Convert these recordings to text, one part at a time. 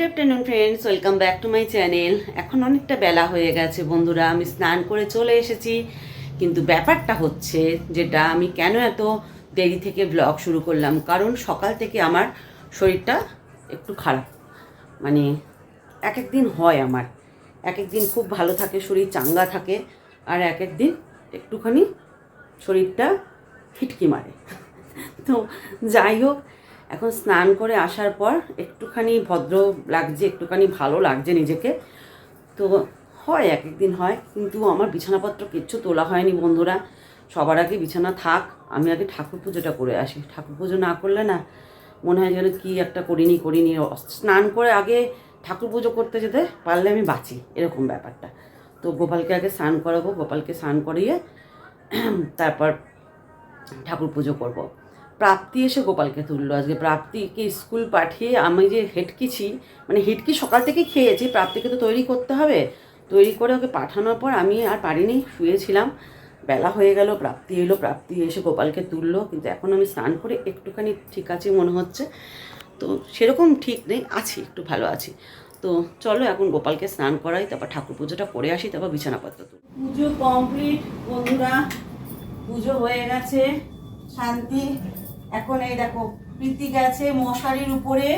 Good afternoon friends welcome back to my channel এখন অনেকটা বেলা হয়ে গেছে, বন্ধুরা। আমি স্নান করে চলে এসেছি। কিন্তু ব্যাপারটা হচ্ছে যেটা, আমি কেন এত দেরি থেকে ব্লগ শুরু করলাম? কারণ সকাল থেকে আমার শরীরটা একটু খারাপ। মানে এক এক দিন হয় আমার। এক এক দিন খুব ভালো থাকে, শরীর চাঙ্গা থাকে, আর এক এক দিন একটুখানি শরীরটা খিটকি মারে। তো যাই হোক এখন স্নান করে আসার পর একটুখানি ভদ্র লাগছে, একটুখানি ভালো লাগছে নিজেকে। তো হয় এক একদিন হয়, কিন্তু আমার বিছানাপত্র কিচ্ছু তোলা হয়নি বন্ধুরা। সবার আগে বিছানা থাক, আমি আগে ঠাকুর পুজোটা করে আসি। ঠাকুর পুজো না করলে না মনে হয় যেন কী একটা করিনি করিনি। স্নান করে আগে ঠাকুর পুজো করতে যেতে পারলে আমি বাঁচি, এরকম ব্যাপারটা। তো গোপালকে আগে স্নান করাবো, গোপালকে স্নান করিয়ে তারপর ঠাকুর পুজো করব। প্রাপ্তি এসে গোপালকে তুললো। আজকে প্রাপ্তিকে স্কুল পাঠিয়ে আমি যে হেটকিছি মানে হেটকি সকাল থেকে খেয়েছি, প্রাপ্তিকে তো তৈরি করতে হবে। তৈরি করে ওকে পাঠানোর পর আমি আর পারিনি, শুয়েছিলাম। বেলা হয়ে গেল, প্রাপ্তি এলো, প্রাপ্তি এসে গোপালকে তুললো। কিন্তু এখন আমি স্নান করে একটুখানি ঠিক আছে মনে হচ্ছে। তো সেরকম ঠিক নেই, আছি, একটু ভালো আছি। তো চলো এখন গোপালকে স্নান করাই, তারপর ঠাকুর পুজোটা করে আসি, তারপর বিছানাপত্র তুলি। পুজো কমপ্লিট, বন্ধুরা। পুজো হয়ে গেছে, শান্তি। এখন এই দেখো প্রীতি গেছে মশারির উপরে,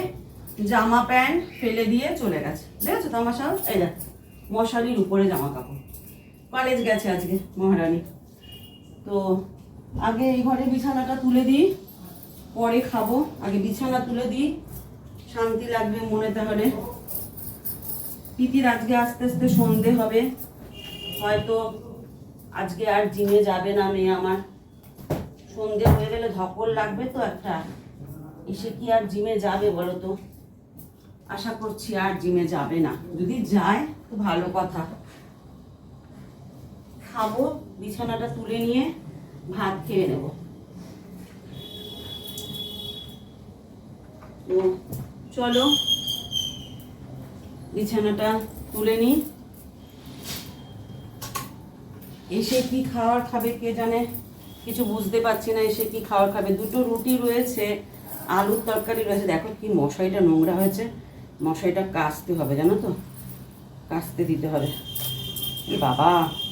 জামা প্যান্ট ফেলে দিয়ে চলে গেছে। দেখেছ তামাশা? এই দেখ, মশারির উপরে জামা কাপড়। কলেজ গেছে আজকে, মহারানী। তো আগে এই ঘরে বিছানাটা তুলে দিই, পরে খাব। আগে বিছানা তুলে দিই, শান্তি লাগবে মনে তাহলে। প্রীতির আজকে আস্তে আস্তে সন্ধে হবে। হয়তো আজকে আর জিমে যাবে না মেয়ে আমার। সন্ধে হয়ে গেলে ধকল লাগবে তো একটা। এসে কি আর জিমে যাবে বলো তো? আশা করছি আর জিমে যাবে না। যদি যায়, তো ভালো কথা। খাব, বিছানাটা তুলে নিয়ে ভাত খেয়ে নেব। চলো। বিছানাটা তুলে নিই। এসে কি খাওয়ার খাবে কে জানে? কিছু বুঝতে পারছি না, এসে কি খাওয়ার খাবে? দুটো রুটি রয়েছে, আলুর তরকারি রয়েছে। দেখো কি মশারিটা নোংরা হয়েছে। মশারিটা কাচতে হবে, জানো তো? কাচতে দিতে হবে। এ বাবা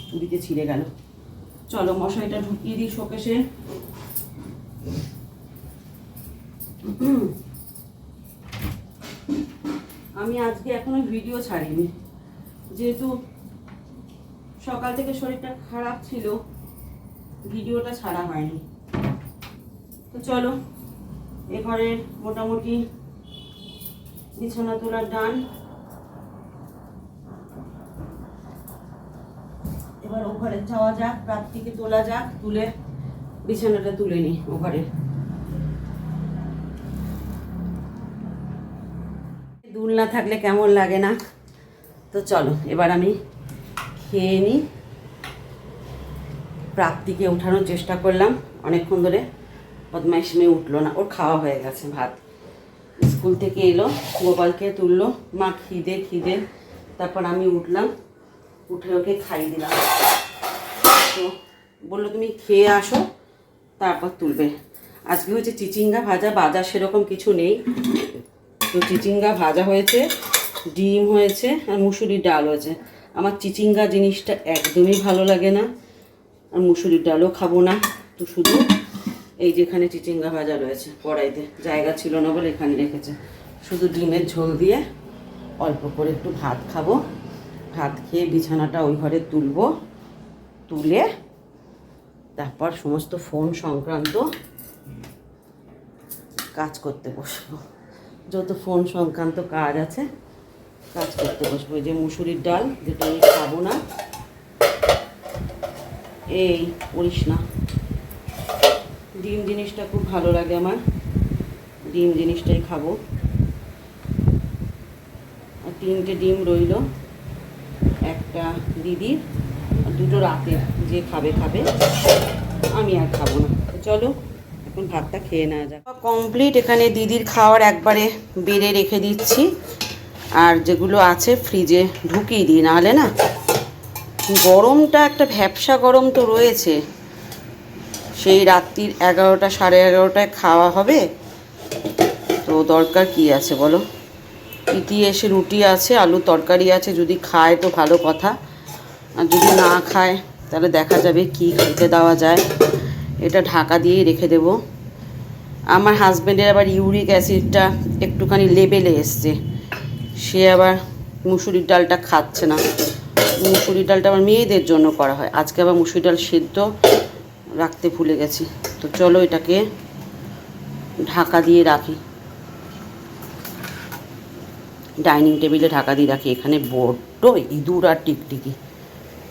চুরিতে ছিঁড়ে গেল। চলো মশারিটা ঢুকিয়ে দিই শোকেশে আমি আজকে এখনও ভিডিও ছাড়িনি। যেহেতু সকাল থেকে শরীরটা খারাপ ছিল ভিডিওটা ছাড়া হয়নি। তো চলো এ ঘরের মোটামুটি বিছানা তোলার ডান। এবার ও ঘরে যাওয়া যাক প্রাপ্তিকে তোলা যাক, তুলে বিছানাটা তুলে নি ও ঘরে দুল না থাকলে কেমন লাগে না? তো চলো, এবার আমি খেয়ে নিই। প্রাপ্তিকে ওঠানোর চেষ্টা করলাম। অনেকক্ষণ ধরে বদমাইশ মেয়ে উঠল না। ওর খাওয়া হয়ে গেছে, ভাত। স্কুল থেকে এলো, গোপালকে তুললো। মা খিদে খিদে। তারপর আমি উঠলাম। উঠে ওকে খাইয়ে দিলাম। তো বলল, তুমি খেয়ে আসো, তারপর তুলবে। আজকে হচ্ছে চিচিঙ্গা ভাজা, বাজার সেরকম কিছু নেই। তো চিচিঙ্গা ভাজা হয়েছে, ডিম হয়েছে আর মুসুরির ডাল হয়েছে। আমার চিচিঙ্গা জিনিসটা একদমই ভালো লাগে না। আর মুসুরির ডালও খাব না তো শুধু এই যেখানে চিচিঙ্গা ভাজা রয়েছে, কড়াইতে। জায়গা ছিল না বলে এখানে রেখেছে। শুধু ডিমের ঝোল দিয়ে অল্প করে একটু ভাত খাব। ভাত খেয়ে বিছানাটা ওই ঘরে তুলবো, তুলে তারপর সমস্ত ফোন সংক্রান্ত কাজ করতে বসবো। যত ফোন সংক্রান্ত কাজ আছে, কাজ করতে বসবো। যে মুসুরির ডাল, যেটা আমি খাব না এই করিস না। ডিম জিনিসটা খুব ভালো লাগে আমার। ডিম জিনিসটাই খাব। আর তিনটে ডিম রইল। একটা দিদির দুটো রাতে যে খাবে খাবে। আমি আর খাব না। চলো, এখন ভাতটা খেয়ে নেওয়া যাক। কমপ্লিট এখানে দিদির খাওয়ার একবারে বেড়ে রেখে দিচ্ছি। আর যেগুলো আছে ফ্রিজে ঢুকিয়ে দিই, নাহলে না গরমটা একটা ভ্যাবসা গরম তো রয়েছে। সেই রাত্রির এগারোটা, সাড়ে এগারোটায় খাওয়া হবে। তো দরকার কি আছে বলো? ইতি এসে রুটি আছে, আলু তরকারি আছে, যদি খায় তো ভালো কথা। আর যদি না খায়, তাহলে দেখা যাবে কি খেতে দেওয়া যায়। এটা ঢাকা দিয়েই রেখে দেব। আমার হাজব্যান্ডের আবার ইউরিক অ্যাসিডটা একটুখানি লেবেলে এসছে। সে আবার মুসুরির ডালটা খাচ্ছে না। মুসুরির ডালটা আমার মেয়েদের জন্য করা হয়। আজকে আবার মুসুরি ডাল সেদ্ধ রাখতে ভুলে গেছি। তো চলো এটাকে ঢাকা দিয়ে রাখি। ডাইনিং টেবিলে ঢাকা দিয়ে রাখি। এখানে বড্ড ইঁদুর আর টিকটিকি।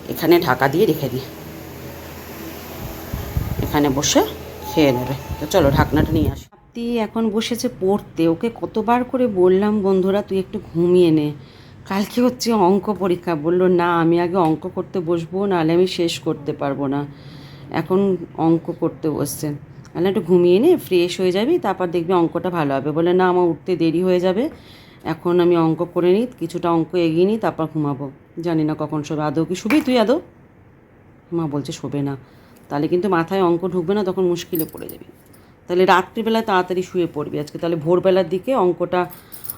এখানে ঢাকা দিয়ে রেখে দিই। এখানে বসে খেয়ে নেবে। তো চলো ঢাকনাটা নিয়ে আসি। এখন বসেছে পড়তে। ওকে কতবার করে বললাম, বন্ধুরা, তুই একটু ঘুমিয়ে নে। কালকে হচ্ছে অঙ্ক পরীক্ষা। বলল, না, আমি আগে অঙ্ক করতে বসবো, নাহলে আমি শেষ করতে পারব না। এখন অঙ্ক করতে বসছে। তাহলে একটু ঘুমিয়ে নে ফ্রেশ হয়ে যাবি, তারপর দেখবি অঙ্কটা ভালো হবে। বলে না, আমার উঠতে দেরি হয়ে যাবে। এখন আমি অঙ্ক করে নিই, কিছুটা অঙ্ক এগিয়ে নিই, তারপর ঘুমাবো। জানি না কখন শোবে। আদৌ কি শুবি তুই, আদৌ? মা বলছে, শোবে না। তাহলে কিন্তু মাথায় অঙ্ক ঢুকবে না, তখন মুশকিলে পড়ে যাবি। তাহলে রাত্রিবেলায় তাড়াতাড়ি শুয়ে পড়বি। আজকে তাহলে ভোরবেলার দিকে অঙ্কটা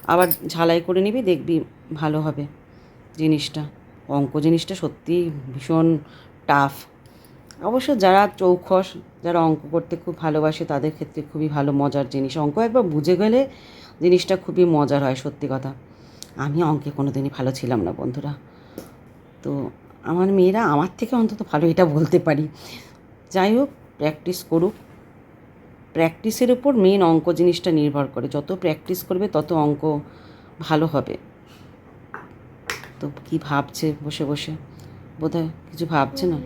আবার ঝালাই করে নিবি, দেখবি ভালো হবে জিনিসটা। অঙ্ক জিনিসটা সত্যি ভীষণ টাফ অবশ্য যারা চৌখস, যারা অঙ্ক করতে খুব ভালোবাসে, তাদের ক্ষেত্রে খুবই ভালো, মজার জিনিস। অঙ্ক একবার বুঝে গেলে জিনিসটা খুবই মজার হয়, সত্যি কথা। আমি অঙ্কে কোনো দিনই ভালো ছিলাম না, বন্ধুরা। তো আমার মেয়েরা আমার থেকে অন্তত ভালো এটা বলতে পারি। যাই হোক প্র্যাকটিস করুক। প্র্যাকটিসের উপর মেন অঙ্ক জিনিসটা নির্ভর করে। যত প্র্যাকটিস করবে, তত অঙ্ক ভালো হবে। তো কি ভাবছে বসে বসে? বোধহয় কিছু ভাবছে না?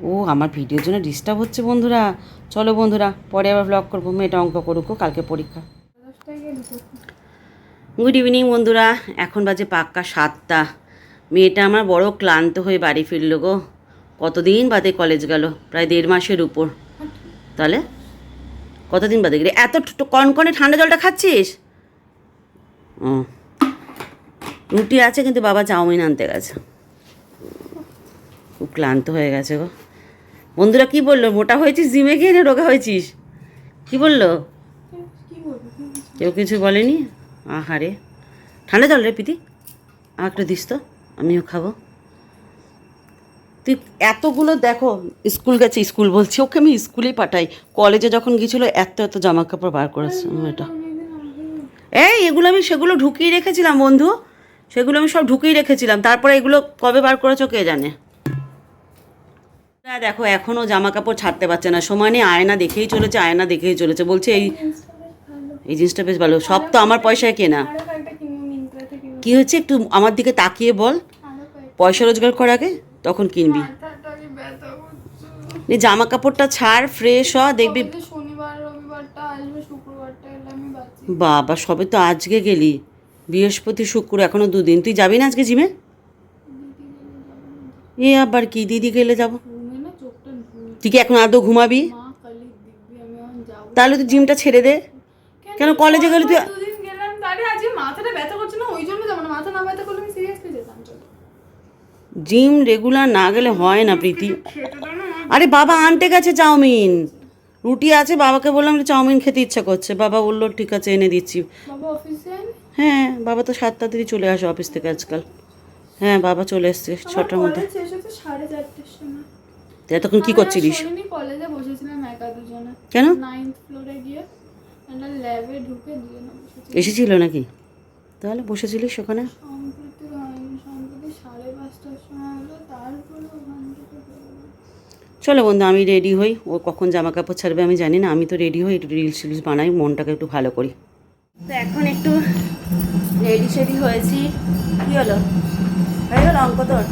ও, আমার ভিডিওর জন্য ডিস্টার্ব হচ্ছে বন্ধুরা। চলো বন্ধুরা, পরে আবার ব্লগ করব। মেয়েটা অঙ্ক করুক কালকে পরীক্ষা। গুড ইভিনিং বন্ধুরা, এখন বাজে পাক্কা সাতটা। মেয়েটা আমার বড় ক্লান্ত হয়ে বাড়ি ফিরলো গো। কতদিন বাদে কলেজ গেল? প্রায় দেড় মাসের উপর। তাহলে? কতদিন বাদে গেলে? এত কনকনে ঠান্ডা জলটা খাচ্ছিস? রুটি আছে কিন্তু বাবা চাউমিন আনতে গেছে। খুব ক্লান্ত হয়ে গেছে গো। বন্ধুরা কি বলল? মোটা হয়েছিস, জিমে গিয়ে রোগা হয়েছিস? কি বলল? কেউ কিছু বলেনি? আহারে। ঠান্ডা জল রে পিতি আমার একটা দিস তো, আমিও খাব। তুই এতগুলো দেখো, স্কুল গেছে, স্কুল বলছি, ওকে আমি স্কুলেই পাঠাই। কলেজে যখন গিয়েছিল, এত এত জামা কাপড় বার করেছে এটা। এই, এগুলো আমি সেগুলো ঢুকিয়ে রেখেছিলাম, বন্ধু। সেগুলো আমি সব ঢুকিয়ে রেখেছিলাম। তারপরে এগুলো কবে বার করেছ, কে জানে? দেখো এখনও জামা কাপড় ছাড়তে পারছে না। সময় নেই, আয়না দেখেই চলেছে, আয়না দেখেই চলেছে। বলছে এই এই জিনিসটা বেশ ভালো। সব তো আমার পয়সায় কেনা। কি হচ্ছে, একটু আমার দিকে তাকিয়ে বল। পয়সা রোজগার কর আগে তখন কিনবি। জামা কাপড়টা ছাড় ফ্রেশ হ দেখবি। বাবা সবে তো আজকে গেলি। বৃহস্পতি শুক্র এখনও দুদিন। তুই যাবি না আজকে জিমে? এ আবার কি দিদি গেলে যাব? তুই কি এখন আদৌ ঘুমাবি? তাহলে তুই জিমটা ছেড়ে দে। কেন কলেজে গেলে তুই পরপর দুদিন গেলাম তারে আজকে মাথাটা ব্যথা করছে না ওই জন্য যাব না মাথা না ব্যথা করলে আমি সিরিয়াসলি যেতাম চলো জিম রেগুলার না গেলে হয় না প্রীতি। আরে বাবা আনতে গেছে চাউমিন। রুটি আছে বাবাকে বললাম যে চাউমিন খেতে ইচ্ছা করছে। বাবা বলল ঠিক আছে এনে দিচ্ছি। হ্যাঁ বাবা তো সাতটা দিকে চলে আসে অফিস থেকে আজকাল। হ্যাঁ বাবা চলে এসছে ছটার মধ্যে। এতক্ষণ কি করছিলিস? কলেজে বসেছিলাম একা দুজনে। কেন? নাইন্থ ফ্লোরে গিয়ে ল্যাবে ঢুকে এসেছিল নাকি? তাহলে বসেছিলিস ওখানে সম্প্রতি হয়নি সম্প্রতি সাড়ে পাঁচটার সময় হলো তারপরে ওখান থেকে বেরোলাম। চলো বন্ধু, আমি রেডি হই। ও কখন জামা কাপড় ছাড়বে আমি জানি না, আমি তো রেডি হই, একটু রিলস টিলস বানাই, মনটাকে একটু ভালো করি। তো এখন একটু রেডি সেডি হয়েছি। কী হলো? হয়ে গেল অঙ্ক তোর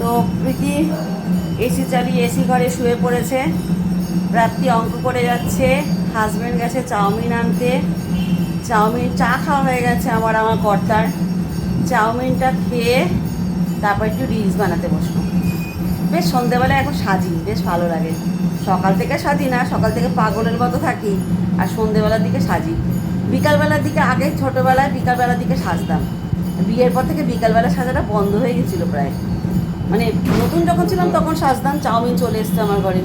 তো প্রীতি এসি চালিয়ে এসি ঘরে শুয়ে পড়েছে। রাত্রি অঙ্ক করে যাচ্ছে। হাজব্যান্ড গেছে চাউমিন আনতে। চাউমিন চা খাওয়া হয়ে গেছে আমার আমার কর্তার। চাউমিনটা খেয়ে তারপর একটু রিলস বানাতে বসবো বেশ সন্ধেবেলায় এখন সাজি, বেশ ভালো লাগে। সকাল থেকে সাজি না, সকাল থেকে পাগলের মতো থাকি আর সন্ধেবেলার দিকে সাজি। বিকালবেলার দিকে আগে ছোটোবেলায় বিকালবেলার দিকে সাজতাম। বিয়ের পর থেকে বিকালবেলা সাজাটা বন্ধ হয়ে গেছিল প্রায়। মানে নতুন যখন ছিলাম তখন সাজতাম, চাউমিন চলে এসছে আমার ঘরে।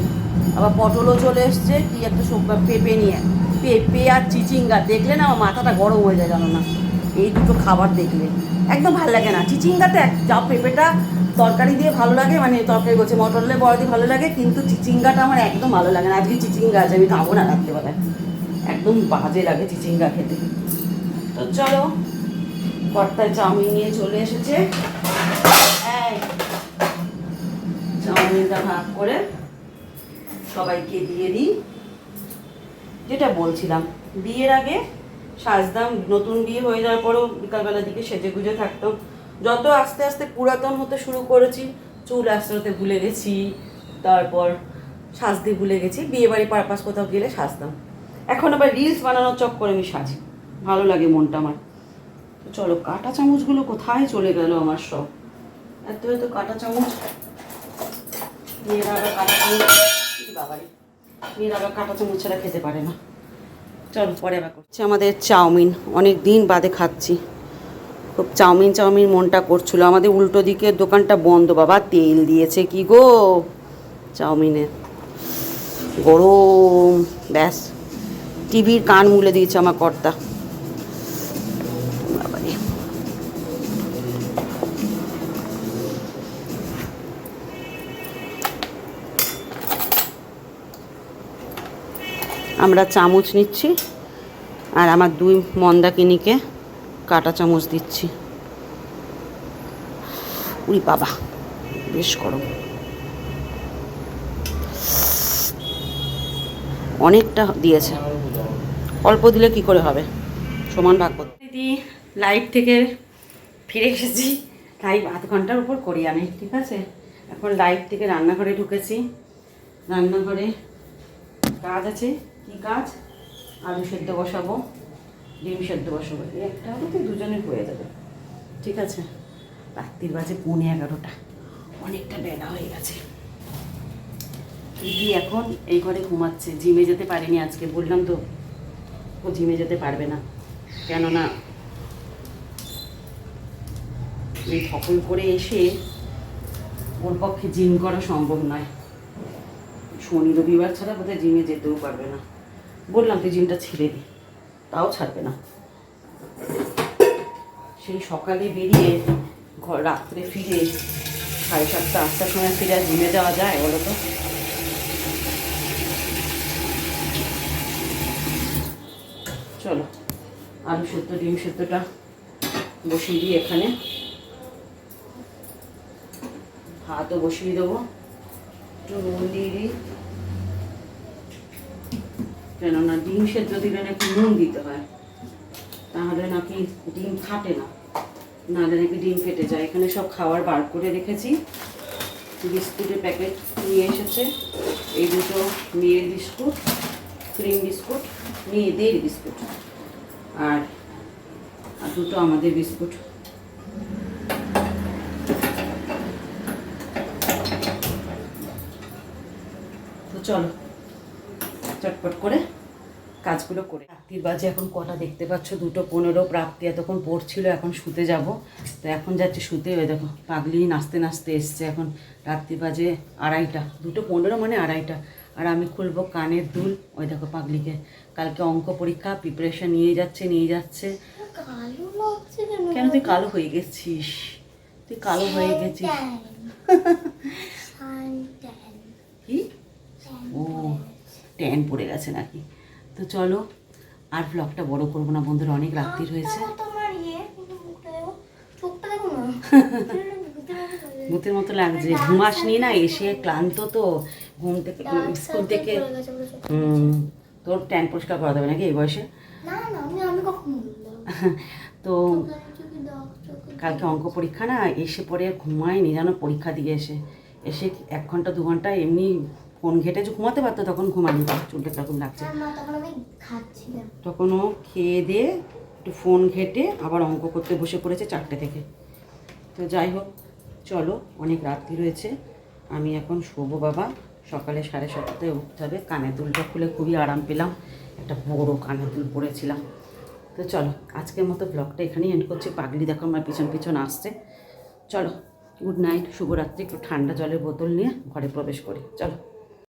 আবার পটলও চলে এসছে, কি একটা সব পেঁপে নিয়ে। পেঁপে আর চিচিঙ্গা, দেখলে না আমার মাথাটা গরম হয়ে যায় জানো না। এই দুটো খাবার দেখলে। একদম ভালো লাগে না। চিচিঙ্গাতে এক যা পেঁপেটা তরকারি দিয়ে ভালো লাগে মানে তরকারি বলছে, মটর দিয়ে বড় দিয়ে ভালো লাগে, কিন্তু চিচিঙ্গাটা আমার একদম ভালো লাগে না। আজকে চিচিঙ্গা আছে, আমি খাব না রাত্রেবেলায় একদম বাজে লাগে চিচিঙ্গা খেতে। তো চলো কর্তায় চাউমিন নিয়ে চলে এসেছে। চাউমিনটা ভাগ করে সবাইকে দিয়ে দিই। যেটা বলছিলাম, বিয়ের আগে সাজদাম, নতুন বিয়ে হয়ে যাওয়ার পরেও বিকালবেলার দিকে সেজে গুজে থাকতাম। যত আস্তে আস্তে পুরাতন হতে শুরু করেছি, চুল আস্তে আস্তে ভুলে গেছি, তারপর সাজতে ভুলে গেছি বিয়ে বাড়ি পারপাস কোথাও গেলে সাজতাম। এখন আবার রিলস বানানোর চক্করে আমি সাজি, ভালো লাগে মনটা আমার। চলো, কাঁটা চামচগুলো কোথায় চলে গেল আমার সব? এত এত কাঁটা চামচ। মেয়েরা আবার কাটা চামচ বাবারে, মেয়েরা আবার কাঁটা চামচ ছাড়া খেতে পারে না। চলো, পরে আবার করছি। আমাদের চাউমিন, অনেক দিন বাদে খাচ্ছি। খুব চাউমিন চাউমিন মনটা করছিল। আমাদের উল্টো দিকে দোকানটা বন্ধ, বাবা তেল দিয়েছে কি গো চাউমিনে। গরম, ব্যাস। টিভির কান মুলে দিয়েছে আমার কর্তা। আমরা চামচ নিচ্ছি আর আমার দুই মন্দাকিনিকে কাটা চামচ দিচ্ছি। উরি বাবা, বেশ গরম। অনেকটা দিয়েছে। অল্প দিলে কি করে হবে? সমান ভাগ করতে। দিদি লাইভ থেকে ফিরে এসেছি। লাইভ আধ ঘণ্টার উপর করি আমি, ঠিক আছে? এখন লাইভ থেকে রান্নাঘরে ঢুকেছি। রান্নাঘরে কাজ আছে। কি কাজ? আলু সেদ্ধ বসাবো, ডিম সেদ্ধ বসাবো একটা হলে তো দুজনের হয়ে যাবে। ঠিক আছে? রাত্রির বাজে পৌনে এগারোটা। অনেকটা বেলা হয়ে গেছে। দিদি এখন এই ঘরে ঘুমাচ্ছে। জিমে যেতে পারেনি আজকে, বললাম তো। ও জিমে যেতে পারবে না। কেননা এই সকল করে এসে ওর পক্ষে জিম করা সম্ভব নয়। শনি রবিবার ছাড়া বোধহয় জিমে যেতেও পারবে না। বললাম তুই জিমটা ছেড়ে দি, তাও ছাড়বে না। সেই সকালে বেরিয়ে ঘর, রাত্রে ফিরে সাড়ে সাতটা, আটটার সময় ফিরে আর জিমে যাওয়া যায় বলো তো চলো, আলু সেদ্ধ, ডিম সেদ্ধটা বসিয়ে দিই এখানে। ভাতও বসিয়ে দেবো। একটু নুন দিয়ে দিই। কেননা ডিম সেদ্ধ দিলে নাকি নুন দিতে হয়। তাহলে নাকি ডিম ফাটে না। নাহলে নাকি ডিম ফেটে যায়। এখানে সব খাবার বার করে রেখেছি। বিস্কুটের প্যাকেট নিয়ে এসেছে। এই দুটো মেয়ের বিস্কুট, ক্রিম বিস্কুট, মেয়েদের বিস্কুট। আর আর দুটো আমাদের বিস্কুট। তো চলো, চটপট করে কাজগুলো করে। রাত্রির বাজে এখন কটা দেখতে পাচ্ছ? দুটো পনেরো প্রাপ্তি এতক্ষণ পড়ছিল এখন শুতে যাব। তো এখন যাচ্ছে শুতে। দেখো পাগলি নাচতে নাচতে এসছে এখন রাত্রি বাজে আড়াইটা। দুটো পনেরো মানে আড়াইটা। আর আমি খুলবো কানের দুল। ওই দেখো পাগলিকে। কালকে অঙ্ক পরীক্ষা প্রিপারেশন নিয়ে যাচ্ছে নিয়ে যাচ্ছে। কেন? কেন তুই কালো হয়ে গেছিস? তুই কালো হয়ে গেছিস। কি? ও ট্যান পড়ে গেছে নাকি? তো চলো আর ব্লগটা বড় করব না বন্ধুরা অনেক রাত্রি হয়েছে। ইয়ে ভূতের মতো লাগছে ঘুমাস নি না এসে ক্লান্ত তো ঘুম থেকে স্কুল থেকে তোর ট্যান পরিষ্কার করা যাবে নাকি এই বয়সে? তো কালকে অঙ্ক পরীক্ষা না এসে পরে ঘুমায়নি জানো পরীক্ষা দিয়ে এসে। এসে এক ঘণ্টা দু ঘণ্টা এমনি ফোন ঘেটে যে ঘুমাতে পারতো তখন ঘুমায়নি চুলটা তখন লাগছে। তখন ও খেয়ে দিয়ে একটু ফোন ঘেটে আবার অঙ্ক করতে বসে পড়েছে চারটে থেকে। তো যাই হোক চলো অনেক রাত্রি রয়েছে আমি এখন শোবো বাবা সকালে সাড়ে সাতটায় উঠতে হবে। কানের দুলটা খুলে খুবই আরাম পেলাম। একটা বড় কানের দুল পরেছিলাম তো চলো আজকের মতো ব্লগটা এখানেই এন্ড করছি। পাগলি দেখো আমার পিছন পিছন আসছে। চলো গুড নাইট শুভরাত্রি। একটু ঠান্ডা জলের বোতল নিয়ে ঘরে প্রবেশ করি। চলো।